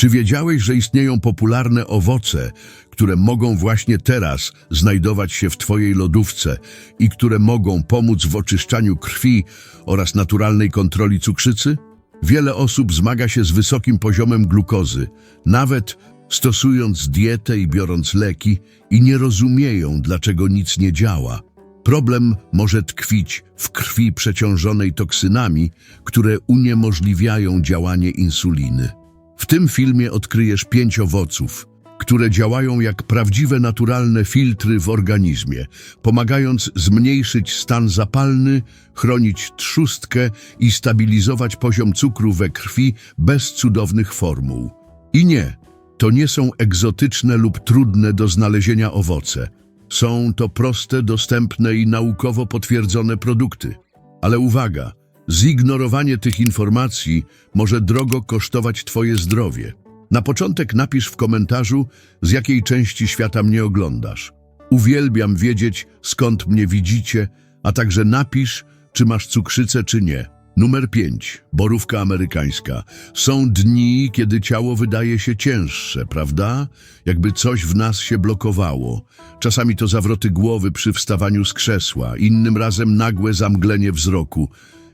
Czy wiedziałeś, że istnieją popularne owoce, które mogą właśnie teraz znajdować się w Twojej lodówce i które mogą pomóc w oczyszczaniu krwi oraz naturalnej kontroli cukrzycy? Wiele osób zmaga się z wysokim poziomem glukozy, nawet stosując dietę i biorąc leki i nie rozumieją, dlaczego nic nie działa. Problem może tkwić w krwi przeciążonej toksynami, które uniemożliwiają działanie insuliny. W tym filmie odkryjesz pięć owoców, które działają jak prawdziwe naturalne filtry w organizmie, pomagając zmniejszyć stan zapalny, chronić trzustkę i stabilizować poziom cukru we krwi bez cudownych formuł. I nie, to nie są egzotyczne lub trudne do znalezienia owoce. Są to proste, dostępne i naukowo potwierdzone produkty. Ale uwaga, zignorowanie tych informacji może drogo kosztować Twoje zdrowie. Na początek napisz w komentarzu, z jakiej części świata mnie oglądasz. Uwielbiam wiedzieć, skąd mnie widzicie, a także napisz, czy masz cukrzycę, czy nie. Numer 5. Borówka amerykańska. Są dni, kiedy ciało wydaje się cięższe, prawda? Jakby coś w nas się blokowało. Czasami to zawroty głowy przy wstawaniu z krzesła, innym razem nagłe zamglenie wzroku.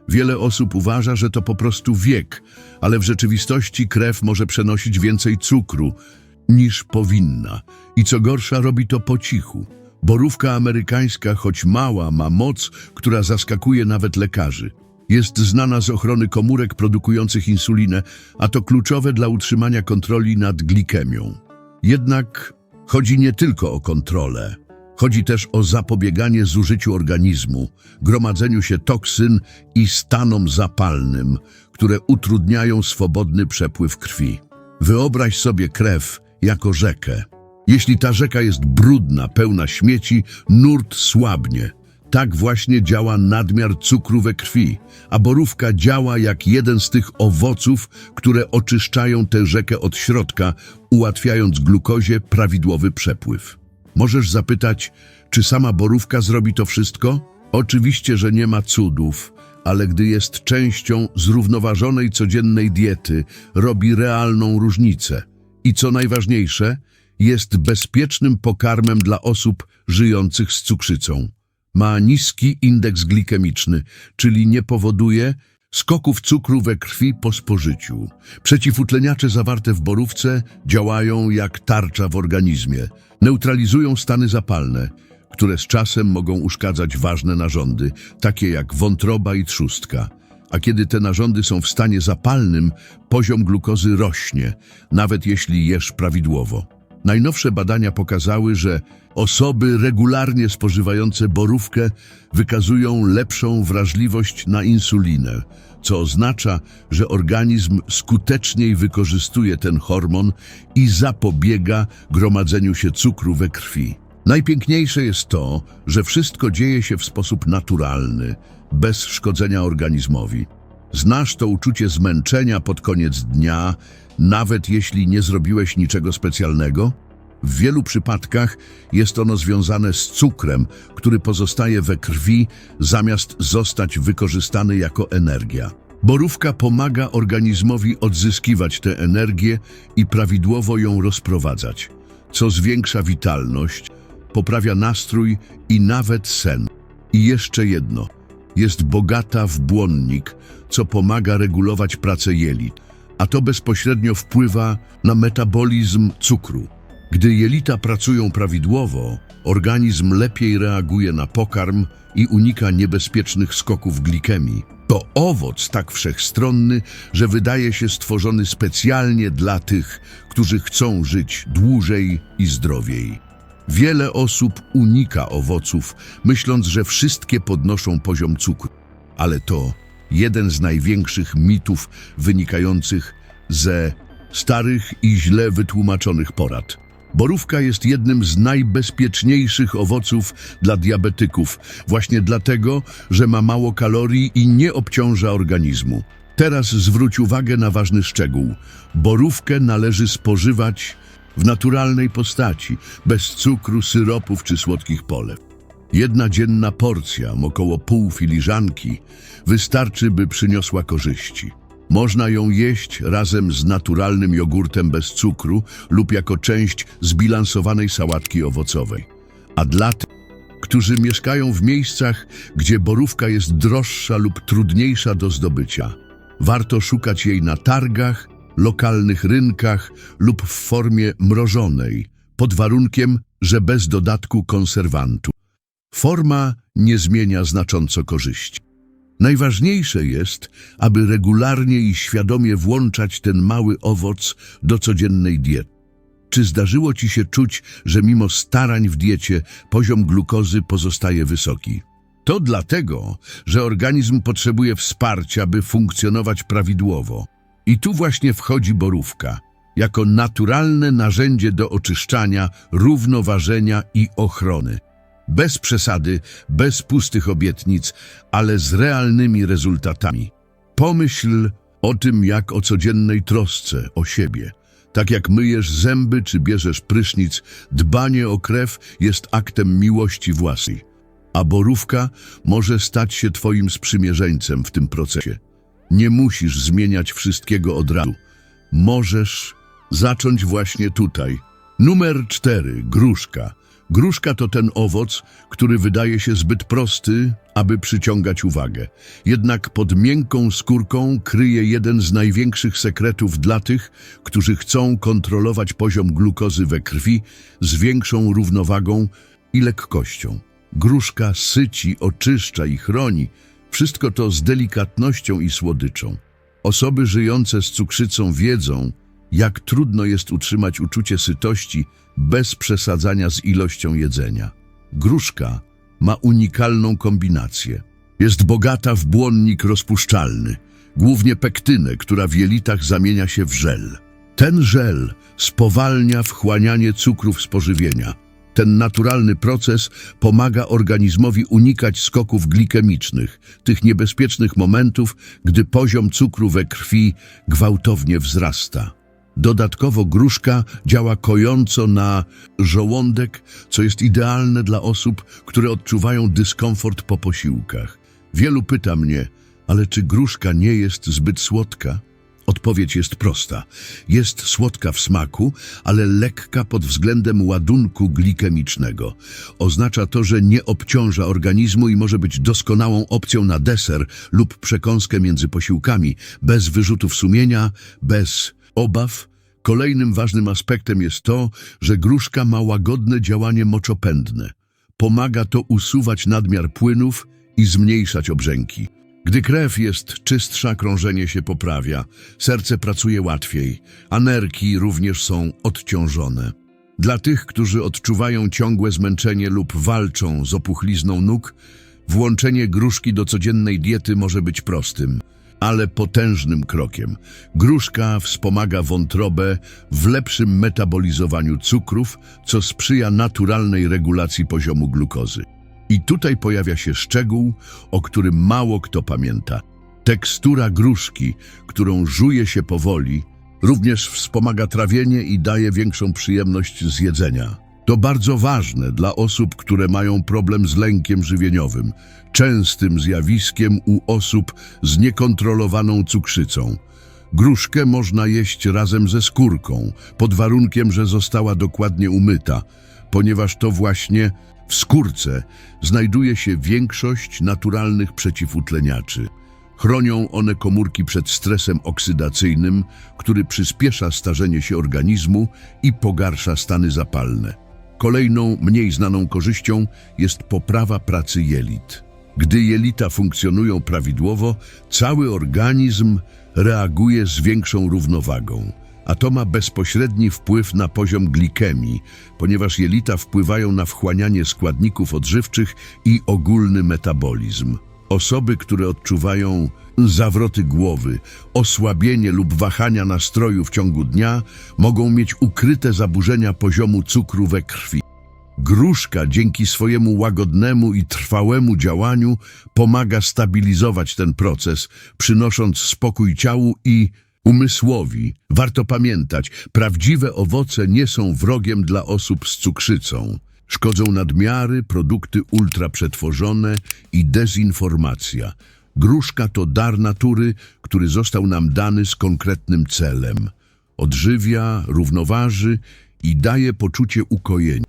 Wiele osób uważa, że to po prostu wiek, ale w rzeczywistości krew może przenosić więcej cukru niż powinna. I co gorsza, robi to po cichu. Borówka amerykańska, choć mała, ma moc, która zaskakuje nawet lekarzy. Jest znana z ochrony komórek produkujących insulinę, a to kluczowe dla utrzymania kontroli nad glikemią. Jednak chodzi nie tylko o kontrolę. Chodzi też o zapobieganie zużyciu organizmu, gromadzeniu się toksyn i stanom zapalnym, które utrudniają swobodny przepływ krwi. Wyobraź sobie krew jako rzekę. Jeśli ta rzeka jest brudna, pełna śmieci, nurt słabnie. Tak właśnie działa nadmiar cukru we krwi, a borówka działa jak jeden z tych owoców, które oczyszczają tę rzekę od środka, ułatwiając glukozie prawidłowy przepływ. Możesz zapytać, czy sama borówka zrobi to wszystko? Oczywiście, że nie ma cudów, ale gdy jest częścią zrównoważonej codziennej diety, robi realną różnicę. I co najważniejsze, jest bezpiecznym pokarmem dla osób żyjących z cukrzycą. Ma niski indeks glikemiczny, czyli nie powoduje skoków cukru we krwi po spożyciu. Przeciwutleniacze zawarte w borówce działają jak tarcza w organizmie. Neutralizują stany zapalne, które z czasem mogą uszkadzać ważne narządy, takie jak wątroba i trzustka. A kiedy te narządy są w stanie zapalnym, poziom glukozy rośnie, nawet jeśli jesz prawidłowo. Najnowsze badania pokazały, że osoby regularnie spożywające borówkę wykazują lepszą wrażliwość na insulinę, co oznacza, że organizm skuteczniej wykorzystuje ten hormon i zapobiega gromadzeniu się cukru we krwi. Najpiękniejsze jest to, że wszystko dzieje się w sposób naturalny, bez szkodzenia organizmowi. Znasz to uczucie zmęczenia pod koniec dnia, nawet jeśli nie zrobiłeś niczego specjalnego? W wielu przypadkach jest ono związane z cukrem, który pozostaje we krwi zamiast zostać wykorzystany jako energia. Borówka pomaga organizmowi odzyskiwać tę energię i prawidłowo ją rozprowadzać, co zwiększa witalność, poprawia nastrój i nawet sen. I jeszcze jedno, jest bogata w błonnik, co pomaga regulować pracę jelit, a to bezpośrednio wpływa na metabolizm cukru. Gdy jelita pracują prawidłowo, organizm lepiej reaguje na pokarm i unika niebezpiecznych skoków glikemii. To owoc tak wszechstronny, że wydaje się stworzony specjalnie dla tych, którzy chcą żyć dłużej i zdrowiej. Wiele osób unika owoców, myśląc, że wszystkie podnoszą poziom cukru. Ale to jeden z największych mitów wynikających ze starych i źle wytłumaczonych porad. Borówka jest jednym z najbezpieczniejszych owoców dla diabetyków, właśnie dlatego, że ma mało kalorii i nie obciąża organizmu. Teraz zwróć uwagę na ważny szczegół. Borówkę należy spożywać w naturalnej postaci, bez cukru, syropów czy słodkich polew. Jedna dzienna porcja, około pół filiżanki, wystarczy, by przyniosła korzyści. Można ją jeść razem z naturalnym jogurtem bez cukru lub jako część zbilansowanej sałatki owocowej. A dla tych, którzy mieszkają w miejscach, gdzie borówka jest droższa lub trudniejsza do zdobycia, warto szukać jej na targach, lokalnych rynkach lub w formie mrożonej, pod warunkiem, że bez dodatku konserwantu. Forma nie zmienia znacząco korzyści. Najważniejsze jest, aby regularnie i świadomie włączać ten mały owoc do codziennej diety. Czy zdarzyło ci się czuć, że mimo starań w diecie poziom glukozy pozostaje wysoki? To dlatego, że organizm potrzebuje wsparcia, by funkcjonować prawidłowo. I tu właśnie wchodzi borówka, jako naturalne narzędzie do oczyszczania, równoważenia i ochrony. Bez przesady, bez pustych obietnic, ale z realnymi rezultatami. Pomyśl o tym jak o codziennej trosce o siebie. Tak jak myjesz zęby czy bierzesz prysznic, dbanie o krew jest aktem miłości własnej. A borówka może stać się twoim sprzymierzeńcem w tym procesie. Nie musisz zmieniać wszystkiego od razu. Możesz zacząć właśnie tutaj. Numer cztery. Gruszka. Gruszka to ten owoc, który wydaje się zbyt prosty, aby przyciągać uwagę. Jednak pod miękką skórką kryje jeden z największych sekretów dla tych, którzy chcą kontrolować poziom glukozy we krwi z większą równowagą i lekkością. Gruszka syci, oczyszcza i chroni. Wszystko to z delikatnością i słodyczą. Osoby żyjące z cukrzycą wiedzą, jak trudno jest utrzymać uczucie sytości bez przesadzania z ilością jedzenia. Gruszka ma unikalną kombinację. Jest bogata w błonnik rozpuszczalny, głównie pektynę, która w jelitach zamienia się w żel. Ten żel spowalnia wchłanianie cukrów z pożywienia. Ten naturalny proces pomaga organizmowi unikać skoków glikemicznych, tych niebezpiecznych momentów, gdy poziom cukru we krwi gwałtownie wzrasta. Dodatkowo gruszka działa kojąco na żołądek, co jest idealne dla osób, które odczuwają dyskomfort po posiłkach. Wielu pyta mnie, ale czy gruszka nie jest zbyt słodka? Odpowiedź jest prosta. Jest słodka w smaku, ale lekka pod względem ładunku glikemicznego. Oznacza to, że nie obciąża organizmu i może być doskonałą opcją na deser lub przekąskę między posiłkami, bez wyrzutów sumienia, bez obaw. Kolejnym ważnym aspektem jest to, że gruszka ma łagodne działanie moczopędne. Pomaga to usuwać nadmiar płynów i zmniejszać obrzęki. Gdy krew jest czystsza, krążenie się poprawia, serce pracuje łatwiej, a nerki również są odciążone. Dla tych, którzy odczuwają ciągłe zmęczenie lub walczą z opuchlizną nóg, włączenie gruszki do codziennej diety może być prostym, ale potężnym krokiem. Gruszka wspomaga wątrobę w lepszym metabolizowaniu cukrów, co sprzyja naturalnej regulacji poziomu glukozy. I tutaj pojawia się szczegół, o którym mało kto pamięta. Tekstura gruszki, którą żuje się powoli, również wspomaga trawienie i daje większą przyjemność z jedzenia. To bardzo ważne dla osób, które mają problem z lękiem żywieniowym, częstym zjawiskiem u osób z niekontrolowaną cukrzycą. Gruszkę można jeść razem ze skórką, pod warunkiem, że została dokładnie umyta, ponieważ to właśnie w skórce znajduje się większość naturalnych przeciwutleniaczy. Chronią one komórki przed stresem oksydacyjnym, który przyspiesza starzenie się organizmu i pogarsza stany zapalne. Kolejną, mniej znaną korzyścią jest poprawa pracy jelit. Gdy jelita funkcjonują prawidłowo, cały organizm reaguje z większą równowagą, a to ma bezpośredni wpływ na poziom glikemii, ponieważ jelita wpływają na wchłanianie składników odżywczych i ogólny metabolizm. Osoby, które odczuwają zawroty głowy, osłabienie lub wahania nastroju w ciągu dnia, mogą mieć ukryte zaburzenia poziomu cukru we krwi. Gruszka dzięki swojemu łagodnemu i trwałemu działaniu pomaga stabilizować ten proces, przynosząc spokój ciału i umysłowi. Warto pamiętać, prawdziwe owoce nie są wrogiem dla osób z cukrzycą. Szkodzą nadmiary, produkty ultraprzetworzone i dezinformacja. Gruszka to dar natury, który został nam dany z konkretnym celem. Odżywia, równoważy i daje poczucie ukojenia.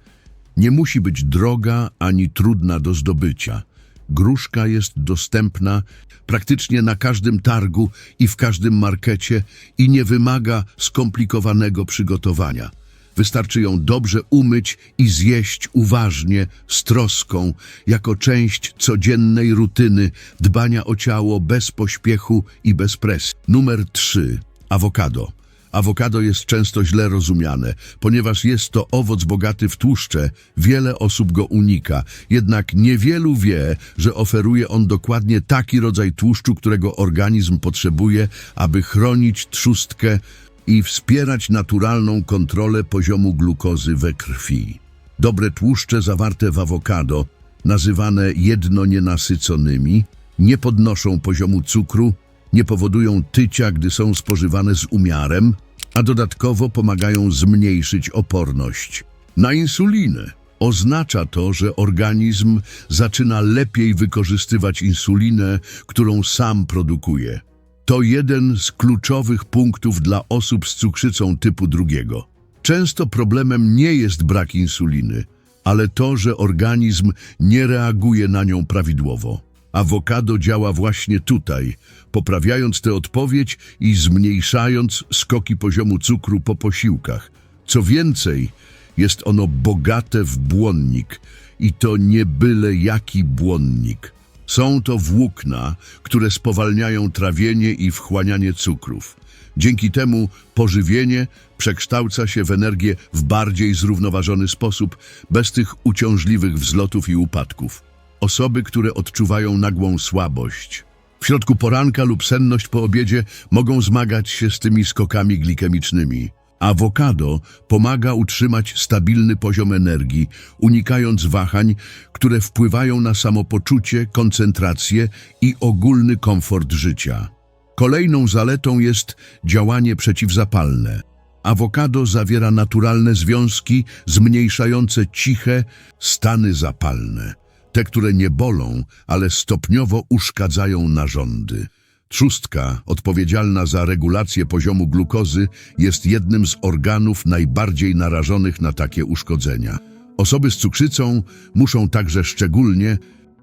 Nie musi być droga ani trudna do zdobycia. Gruszka jest dostępna praktycznie na każdym targu i w każdym markecie i nie wymaga skomplikowanego przygotowania. Wystarczy ją dobrze umyć i zjeść uważnie, z troską, jako część codziennej rutyny dbania o ciało bez pośpiechu i bez presji. Numer 3. Awokado. Awokado jest często źle rozumiane, ponieważ jest to owoc bogaty w tłuszcze, wiele osób go unika, jednak niewielu wie, że oferuje on dokładnie taki rodzaj tłuszczu, którego organizm potrzebuje, aby chronić trzustkę i wspierać naturalną kontrolę poziomu glukozy we krwi. Dobre tłuszcze zawarte w awokado, nazywane jednonienasyconymi, nie podnoszą poziomu cukru, nie powodują tycia, gdy są spożywane z umiarem, a dodatkowo pomagają zmniejszyć oporność na insulinę. Oznacza to, że organizm zaczyna lepiej wykorzystywać insulinę, którą sam produkuje. To jeden z kluczowych punktów dla osób z cukrzycą typu drugiego. Często problemem nie jest brak insuliny, ale to, że organizm nie reaguje na nią prawidłowo. Awokado działa właśnie tutaj, poprawiając tę odpowiedź i zmniejszając skoki poziomu cukru po posiłkach. Co więcej, jest ono bogate w błonnik i to nie byle jaki błonnik. Są to włókna, które spowalniają trawienie i wchłanianie cukrów. Dzięki temu pożywienie przekształca się w energię w bardziej zrównoważony sposób, bez tych uciążliwych wzlotów i upadków. Osoby, które odczuwają nagłą słabość, w środku poranka lub senność po obiedzie mogą zmagać się z tymi skokami glikemicznymi. Awokado pomaga utrzymać stabilny poziom energii, unikając wahań, które wpływają na samopoczucie, koncentrację i ogólny komfort życia. Kolejną zaletą jest działanie przeciwzapalne. Awokado zawiera naturalne związki zmniejszające ciche stany zapalne, te, które nie bolą, ale stopniowo uszkadzają narządy. Trzustka, odpowiedzialna za regulację poziomu glukozy, jest jednym z organów najbardziej narażonych na takie uszkodzenia. Osoby z cukrzycą muszą także szczególnie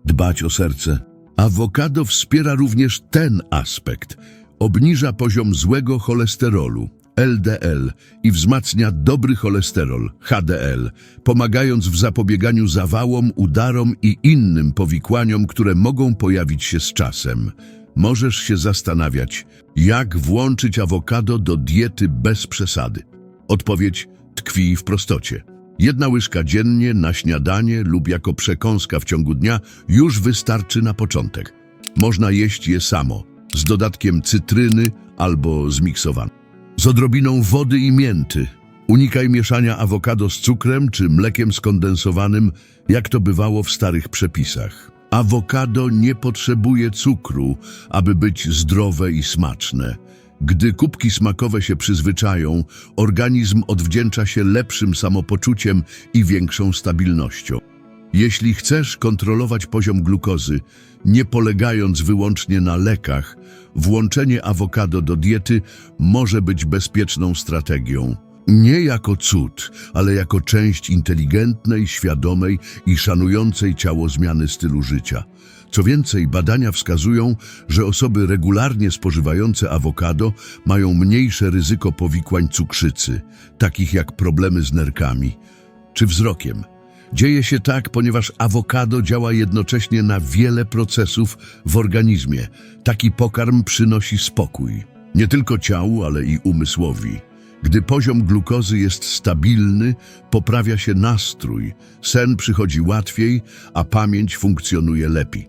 dbać o serce. Awokado wspiera również ten aspekt. Obniża poziom złego cholesterolu, LDL, i wzmacnia dobry cholesterol, HDL, pomagając w zapobieganiu zawałom, udarom i innym powikłaniom, które mogą pojawić się z czasem. Możesz się zastanawiać, jak włączyć awokado do diety bez przesady. Odpowiedź tkwi w prostocie. Jedna łyżka dziennie na śniadanie lub jako przekąska w ciągu dnia już wystarczy na początek. Można jeść je samo, z dodatkiem cytryny albo zmiksowane. Z odrobiną wody i mięty. Unikaj mieszania awokado z cukrem czy mlekiem skondensowanym, jak to bywało w starych przepisach. Awokado nie potrzebuje cukru, aby być zdrowe i smaczne. Gdy kubki smakowe się przyzwyczają, organizm odwdzięcza się lepszym samopoczuciem i większą stabilnością. Jeśli chcesz kontrolować poziom glukozy, nie polegając wyłącznie na lekach, włączenie awokado do diety może być bezpieczną strategią. Nie jako cud, ale jako część inteligentnej, świadomej i szanującej ciało zmiany stylu życia. Co więcej, badania wskazują, że osoby regularnie spożywające awokado mają mniejsze ryzyko powikłań cukrzycy, takich jak problemy z nerkami czy wzrokiem. Dzieje się tak, ponieważ awokado działa jednocześnie na wiele procesów w organizmie. Taki pokarm przynosi spokój, nie tylko ciału, ale i umysłowi. Gdy poziom glukozy jest stabilny, poprawia się nastrój, sen przychodzi łatwiej, a pamięć funkcjonuje lepiej.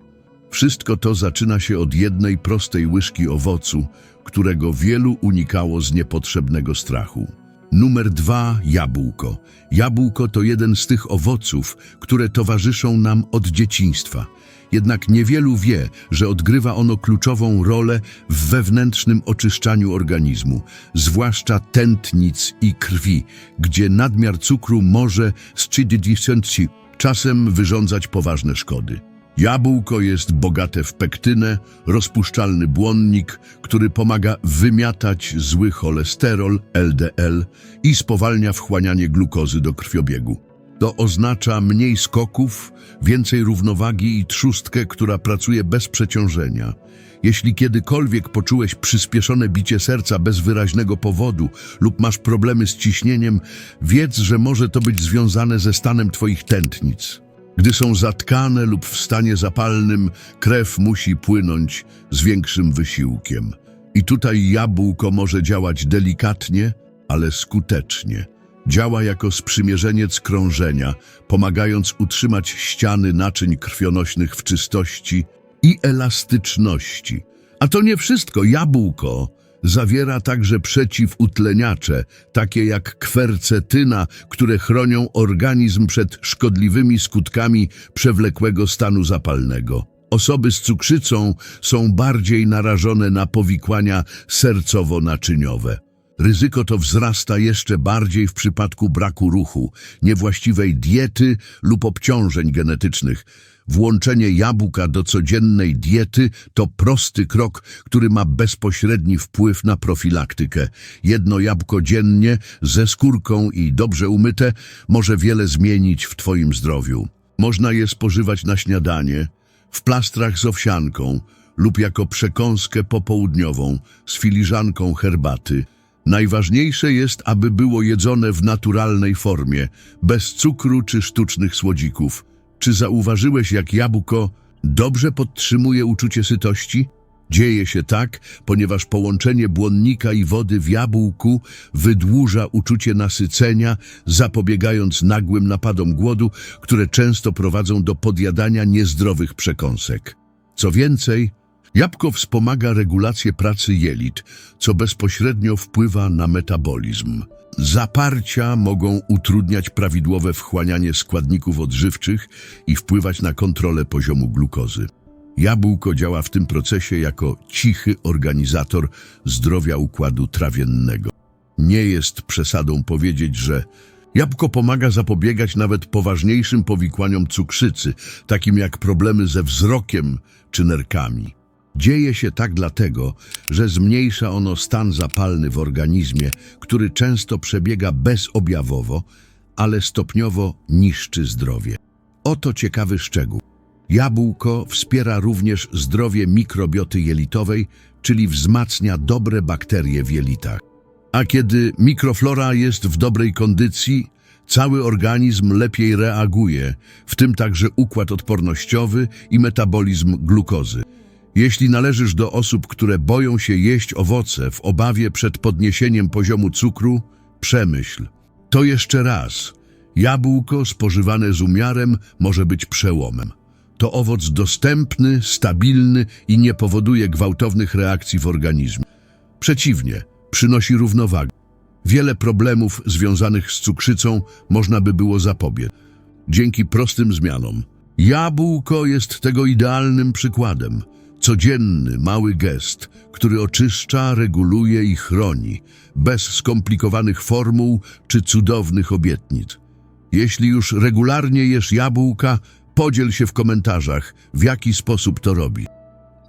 Wszystko to zaczyna się od jednej prostej łyżki owocu, którego wielu unikało z niepotrzebnego strachu. Numer dwa jabłko. Jabłko to jeden z tych owoców, które towarzyszą nam od dzieciństwa. Jednak niewielu wie, że odgrywa ono kluczową rolę w wewnętrznym oczyszczaniu organizmu, zwłaszcza tętnic i krwi, gdzie nadmiar cukru może z czasem wyrządzać poważne szkody. Jabłko jest bogate w pektynę, rozpuszczalny błonnik, który pomaga wymiatać zły cholesterol, LDL i spowalnia wchłanianie glukozy do krwiobiegu. To oznacza mniej skoków, więcej równowagi i trzustkę, która pracuje bez przeciążenia. Jeśli kiedykolwiek poczułeś przyspieszone bicie serca bez wyraźnego powodu lub masz problemy z ciśnieniem, wiedz, że może to być związane ze stanem Twoich tętnic. Gdy są zatkane lub w stanie zapalnym, krew musi płynąć z większym wysiłkiem. I tutaj jabłko może działać delikatnie, ale skutecznie. Działa jako sprzymierzeniec krążenia, pomagając utrzymać ściany naczyń krwionośnych w czystości i elastyczności. A to nie wszystko. Jabłko zawiera także przeciwutleniacze, takie jak kwercetyna, które chronią organizm przed szkodliwymi skutkami przewlekłego stanu zapalnego. Osoby z cukrzycą są bardziej narażone na powikłania sercowo-naczyniowe. Ryzyko to wzrasta jeszcze bardziej w przypadku braku ruchu, niewłaściwej diety lub obciążeń genetycznych. Włączenie jabłka do codziennej diety to prosty krok, który ma bezpośredni wpływ na profilaktykę. Jedno jabłko dziennie ze skórką i dobrze umyte może wiele zmienić w Twoim zdrowiu. Można je spożywać na śniadanie, w plastrach z owsianką lub jako przekąskę popołudniową z filiżanką herbaty. Najważniejsze jest, aby było jedzone w naturalnej formie, bez cukru czy sztucznych słodzików. Czy zauważyłeś, jak jabłko dobrze podtrzymuje uczucie sytości? Dzieje się tak, ponieważ połączenie błonnika i wody w jabłku wydłuża uczucie nasycenia, zapobiegając nagłym napadom głodu, które często prowadzą do podjadania niezdrowych przekąsek. Co więcej, jabłko wspomaga regulację pracy jelit, co bezpośrednio wpływa na metabolizm. Zaparcia mogą utrudniać prawidłowe wchłanianie składników odżywczych i wpływać na kontrolę poziomu glukozy. Jabłko działa w tym procesie jako cichy organizator zdrowia układu trawiennego. Nie jest przesadą powiedzieć, że jabłko pomaga zapobiegać nawet poważniejszym powikłaniom cukrzycy, takim jak problemy ze wzrokiem czy nerkami. Dzieje się tak dlatego, że zmniejsza ono stan zapalny w organizmie, który często przebiega bezobjawowo, ale stopniowo niszczy zdrowie. Oto ciekawy szczegół. Jabłko wspiera również zdrowie mikrobioty jelitowej, czyli wzmacnia dobre bakterie w jelitach. A kiedy mikroflora jest w dobrej kondycji, cały organizm lepiej reaguje, w tym także układ odpornościowy i metabolizm glukozy. Jeśli należysz do osób, które boją się jeść owoce w obawie przed podniesieniem poziomu cukru, przemyśl. To jeszcze raz. Jabłko spożywane z umiarem może być przełomem. To owoc dostępny, stabilny i nie powoduje gwałtownych reakcji w organizmie. Przeciwnie, przynosi równowagę. Wiele problemów związanych z cukrzycą można by było zapobiec. Dzięki prostym zmianom. Jabłko jest tego idealnym przykładem. Codzienny, mały gest, który oczyszcza, reguluje i chroni, bez skomplikowanych formuł czy cudownych obietnic. Jeśli już regularnie jesz jabłka, podziel się w komentarzach, w jaki sposób to robi.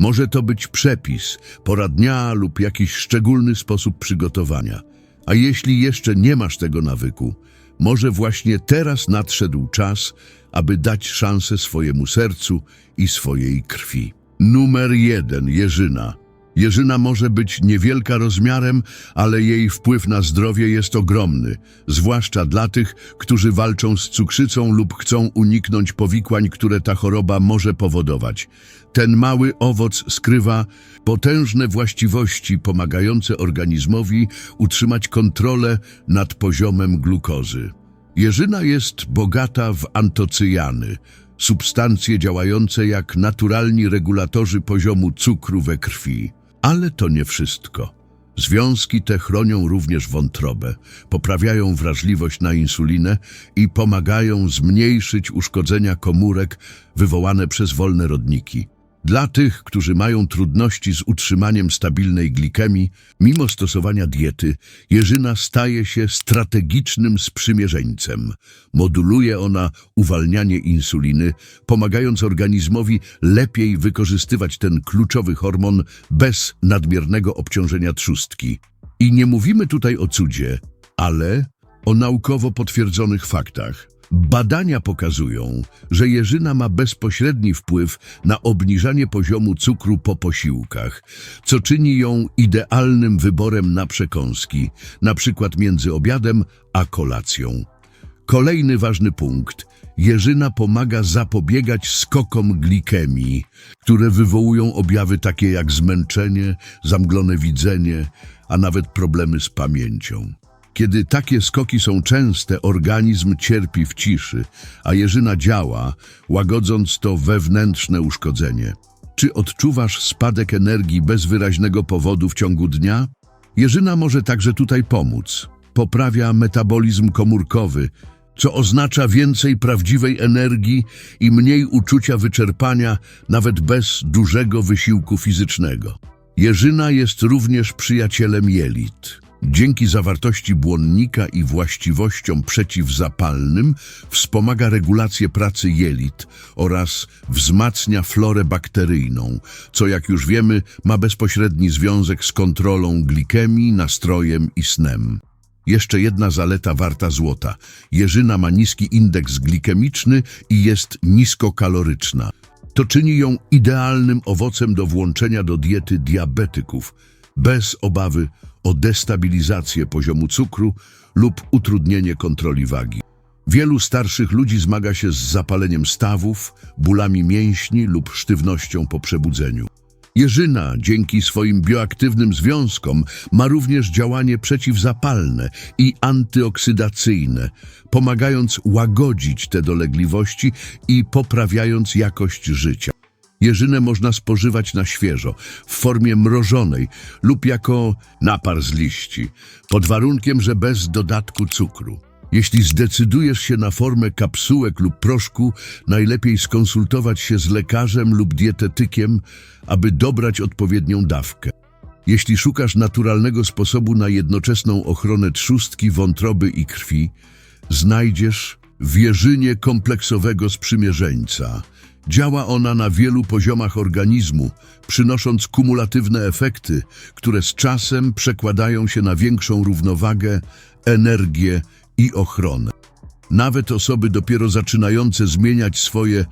Może to być przepis, pora dnia lub jakiś szczególny sposób przygotowania. A jeśli jeszcze nie masz tego nawyku, może właśnie teraz nadszedł czas, aby dać szansę swojemu sercu i swojej krwi. Numer jeden. Jerzyna. Jerzyna może być niewielka rozmiarem, ale jej wpływ na zdrowie jest ogromny, zwłaszcza dla tych, którzy walczą z cukrzycą lub chcą uniknąć powikłań, które ta choroba może powodować. Ten mały owoc skrywa potężne właściwości pomagające organizmowi utrzymać kontrolę nad poziomem glukozy. Jerzyna jest bogata w antocyjany, substancje działające jak naturalni regulatorzy poziomu cukru we krwi. Ale to nie wszystko. Związki te chronią również wątrobę, poprawiają wrażliwość na insulinę i pomagają zmniejszyć uszkodzenia komórek wywołane przez wolne rodniki. Dla tych, którzy mają trudności z utrzymaniem stabilnej glikemii, mimo stosowania diety, jeżyna staje się strategicznym sprzymierzeńcem. Moduluje ona uwalnianie insuliny, pomagając organizmowi lepiej wykorzystywać ten kluczowy hormon bez nadmiernego obciążenia trzustki. I nie mówimy tutaj o cudzie, ale o naukowo potwierdzonych faktach. Badania pokazują, że jeżyna ma bezpośredni wpływ na obniżanie poziomu cukru po posiłkach, co czyni ją idealnym wyborem na przekąski, przykład między obiadem a kolacją. Kolejny ważny punkt. Jeżyna pomaga zapobiegać skokom glikemii, które wywołują objawy takie jak zmęczenie, zamglone widzenie, a nawet problemy z pamięcią. Kiedy takie skoki są częste, organizm cierpi w ciszy, a jeżyna działa, łagodząc to wewnętrzne uszkodzenie. Czy odczuwasz spadek energii bez wyraźnego powodu w ciągu dnia? Jeżyna może także tutaj pomóc. Poprawia metabolizm komórkowy, co oznacza więcej prawdziwej energii i mniej uczucia wyczerpania, nawet bez dużego wysiłku fizycznego. Jeżyna jest również przyjacielem jelit. Dzięki zawartości błonnika i właściwościom przeciwzapalnym wspomaga regulację pracy jelit oraz wzmacnia florę bakteryjną, co jak już wiemy ma bezpośredni związek z kontrolą glikemii, nastrojem i snem. Jeszcze jedna zaleta warta złota. Jeżyna ma niski indeks glikemiczny i jest niskokaloryczna. To czyni ją idealnym owocem do włączenia do diety diabetyków, bez obawy o destabilizację poziomu cukru lub utrudnienie kontroli wagi. Wielu starszych ludzi zmaga się z zapaleniem stawów, bólami mięśni lub sztywnością po przebudzeniu. Jeżyna dzięki swoim bioaktywnym związkom ma również działanie przeciwzapalne i antyoksydacyjne, pomagając łagodzić te dolegliwości i poprawiając jakość życia. Jeżynę można spożywać na świeżo, w formie mrożonej lub jako napar z liści, pod warunkiem, że bez dodatku cukru. Jeśli zdecydujesz się na formę kapsułek lub proszku, najlepiej skonsultować się z lekarzem lub dietetykiem, aby dobrać odpowiednią dawkę. Jeśli szukasz naturalnego sposobu na jednoczesną ochronę trzustki, wątroby i krwi, znajdziesz w jeżynie kompleksowego sprzymierzeńca. Działa ona na wielu poziomach organizmu, przynosząc kumulatywne efekty, które z czasem przekładają się na większą równowagę, energię i ochronę. Nawet osoby dopiero zaczynające zmieniać swoje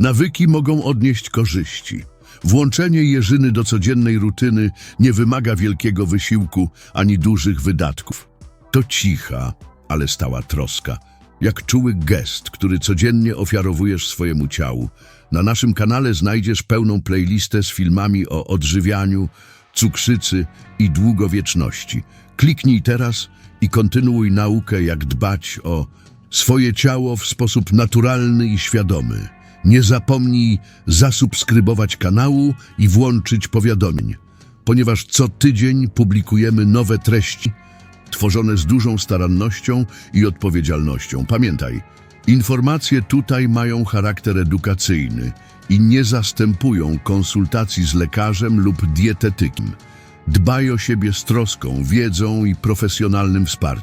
nawyki mogą odnieść korzyści. Włączenie jeżyny do codziennej rutyny nie wymaga wielkiego wysiłku ani dużych wydatków. To cicha, ale stała troska, jak czuły gest, który codziennie ofiarowujesz swojemu ciału. Na naszym kanale znajdziesz pełną playlistę z filmami o odżywianiu, cukrzycy i długowieczności. Kliknij teraz i kontynuuj naukę, jak dbać o swoje ciało w sposób naturalny i świadomy. Nie zapomnij zasubskrybować kanału i włączyć powiadomień, ponieważ co tydzień publikujemy nowe treści tworzone z dużą starannością i odpowiedzialnością. Pamiętaj, informacje tutaj mają charakter edukacyjny i nie zastępują konsultacji z lekarzem lub dietetykiem. Dbaj o siebie z troską, wiedzą i profesjonalnym wsparciem.